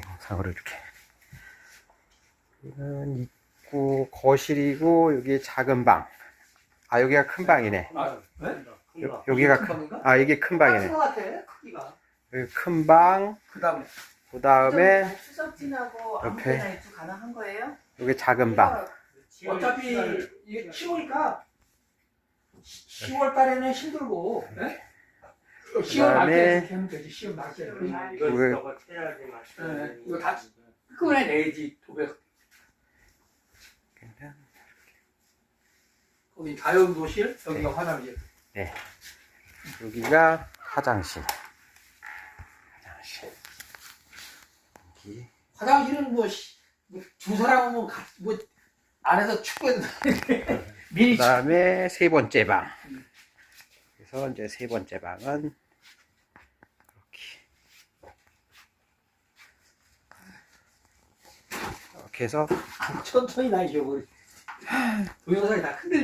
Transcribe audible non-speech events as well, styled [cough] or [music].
동영상으로 이렇게. 여기는 입구 거실이고 여기 작은 방. 아 여기가 큰 방이네. 아, 네? 여, 여기가 큰 큰, 방인가? 아 이게 큰 방이네. 것 같아 크기가. 여기 큰 방. 그 다음에 그 다음에 추석 지나고 아무 옆에. 때나 입주 가능한 거예요? 여기 작은 방. 어차피 이게 키우니까 10월 달에는 힘들고, 네? 시험 그다음에 이렇게 하면 되지. 시험. 네, 이거 왜- 저거 해야지 맛있어. 이거 다 끄내 내지 도배. 거기 다용도실, 여기가 화장실. 여기가 화장실. 화장실. 여기. 화장실은 뭐, 시- 뭐두 사람은 뭐, 가- 뭐 안에서 축구해도 되는데 [laughs] 미리 그 다음에 세 번째 방. 그래서 이제 세 번째 방은 이렇게. 이렇게 해서 천천히 나 잊어버리. 동영상이 다 흔들.